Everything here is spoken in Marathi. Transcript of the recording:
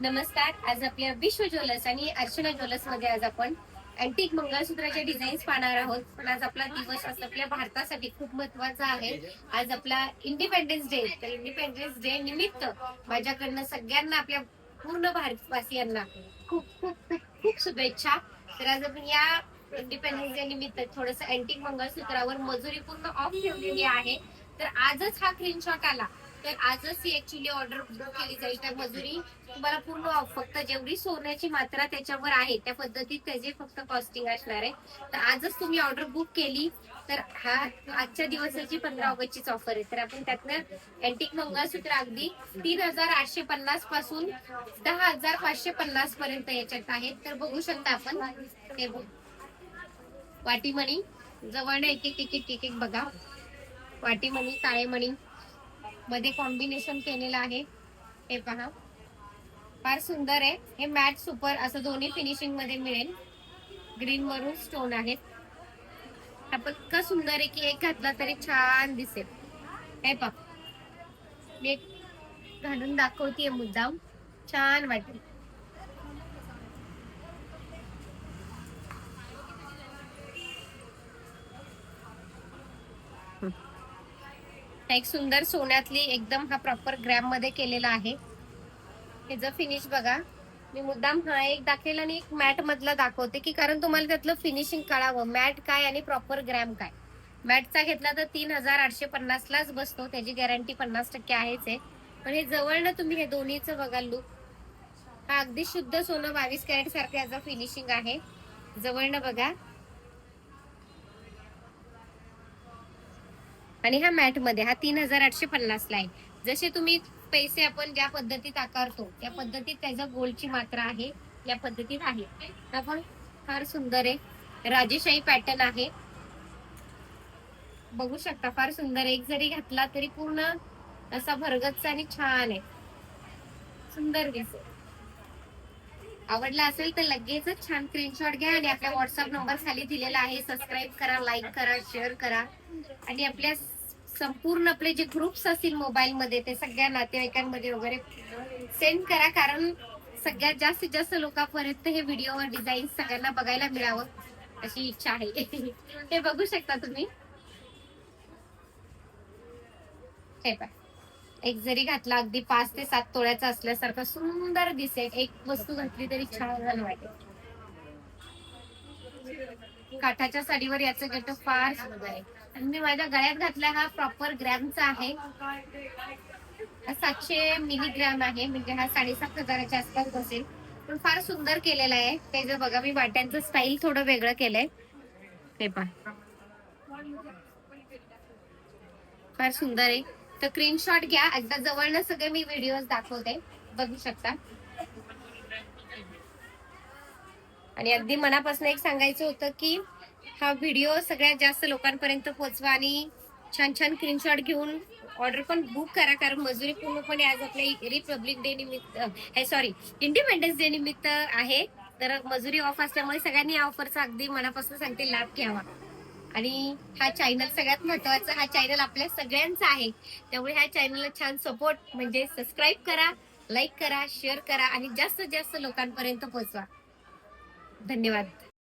नमस्कार आज आपल्या विश्व ज्वेलर्स आणि अर्चना ज्वेलर्समध्ये आज आपण अँटिक मंगळसूत्राचे डिझाईन्स पाहणार आहोत. पण आज आपला दिवस आज आपल्या भारतासाठी खूप महत्त्वाचा आहे. आज आपला इंडिपेंडन्स डे तर इंडिपेंडन्स डे निमित्त माझ्याकडनं सगळ्यांना आपल्या पूर्ण भारतवासियांना खूप खूप खूप खूप शुभेच्छा. तर आज आपण या इंडिपेंडन्स डे निमित्त थोडस अँटिक मंगळसूत्रावर मजुरी पूर्ण ऑफ ठेवलेली आहे. तर आजच हा स्क्रीनशॉट आला. तर आजच ही ऍक्च्युली ऑर्डर बुक केली जाईल तर मजुरी. तुम्हाला पूर्ण ऑफ फक्त जेवढी सोन्याची मात्रा त्याच्यावर आहे त्या पद्धतीत त्याचे फक्त कॉस्टिंग असणार आहे. तर आजच तुम्ही ऑर्डर बुक केली तर हा आजच्या दिवसाची पंधरा ऑगस्टचीच ऑफर आहे. तर आपण त्यातनं अँटिक मंगळसूत्र अगदी तीन हजार आठशे पन्नासपासून दहा हजार पाचशे पन्नास पर्यंत याच्यात आहेत. तर बघू शकता आपण ते बघ. वाटीमणी जवळ एक एक एक एक बघा. वाटीमणी काळेमणी. मध्ये कॉम्बिनेशन केलेलं आहे. हे पहा. फार सुंदर आहे. हे मॅट सुपर असं दोन्ही फिनिशिंगमध्ये मिळेल. ग्रीन वरून स्टोन आहेत. आपण इतकं सुंदर आहे की एक घातला तरी छान दिसेल. हे पहा. मी एक घालून दाखवतीये मुद्दाम. छान वाटेल. एक सुंदर सोन्यातली एकदम हा प्रॉपर ग्रॅममध्ये केलेला आहे. ह्याचं फिनिश बघा. मी मुद्दाम हा एक दाखवेल आणि एक मॅट मधला दाखवते की कारण तुम्हाला त्यातलं फिनिशिंग कळावं. मॅट काय आणि प्रॉपर ग्रॅम काय? मॅटचा घेतला तर तीन हजार आठशे पन्नास लाच बसतो. त्याची गॅरंटी पन्नास टक्के आहेच आहे. पण हे जवळ ना तुम्ही हे दोन्हीचं बघा लुक हा अगदी शुद्ध सोनं बावीस कॅरेट सारखं याचं फिनिशिंग आहे. जवळ ना बघा. आणि हा मॅटमध्ये हा तीन हजार आठशे पन्नास ला आहे. जसे तुम्ही पैसे आपण ज्या पद्धतीत आकारतो त्या पद्धतीत त्याचा गोल्डची मात्रा आहे या पद्धतीत आहे. आपण फार सुंदर आहे. राजेशाही पॅटर्न आहे. बघू शकता फार सुंदर एक जरी घातला तरी पूर्ण असा भरगतचा आणि छान आहे. सुंदर दिसेल आवडला असेल तर लगेचच छान स्क्रीनशॉट घ्या आणि आपल्या व्हॉट्सअप नंबर खाली दिलेला आहे. सबस्क्राईब करा लाईक करा शेअर करा. आणि आपल्या संपूर्ण आपले जे ग्रुप्स असतील मोबाईलमध्ये ते सगळ्या नातेवाईकांमध्ये वगैरे सेंड करा. कारण सगळ्यात जास्तीत जास्त लोकांपर्यंत हे व्हिडिओ डिझाईन सगळ्यांना बघायला मिळावं अशी इच्छा आहे. हे बघू शकता तुम्ही. हे एक जरी घातला अगदी पाच ते सात तोळ्याचा असल्यासारखं सुंदर दिसेल. एक वस्तू घातली तरी छान वाटेल. काठाच्या साडीवर याचं गेटअप फार सुंदर आहे. आणि मी माझ्या गळ्यात घातला हा प्रॉपर ग्रॅमचा आहे. सातशे मिलीग्रॅम आहे म्हणजे हा साडेसात हजाराच्या आसपास बसेल. पण फार सुंदर केलेला आहे. ते जर बघा मी वाट्यांचं स्टाईल थोडं वेगळं केलंय. ते पहा. फार सुंदर आहे. तर स्क्रीनशॉट घ्या. एकदा जवळनं सगळे मी व्हिडिओ दाखवते. बघू शकता. आणि अगदी मनापासून एक सांगायचं होतं की हा व्हिडिओ सगळ्यात जास्त लोकांपर्यंत पोहोचवा आणि छान छान स्क्रीनशॉट घेऊन ऑर्डर पण बुक करा. कारण मजुरी पूर्णपणे आज आपल्या रिपब्लिक डे निमित्त हे सॉरी इंडिपेंडन्स डे निमित्त आहे. तर मजुरी ऑफ असल्यामुळे सगळ्यांनी या ऑफरचा अगदी मनापासून सांगते लाभ घ्यावा. आणि हा चॅनल सगळ्यात महत्त्वाचा हा चॅनल आपल्या सगळ्यांचा आहे. त्यामुळे ह्या चॅनलला छान सपोर्ट म्हणजे सबस्क्राईब करा लाईक करा शेअर करा आणि जास्तीत जास्त लोकांपर्यंत पोहोचवा. धन्यवाद.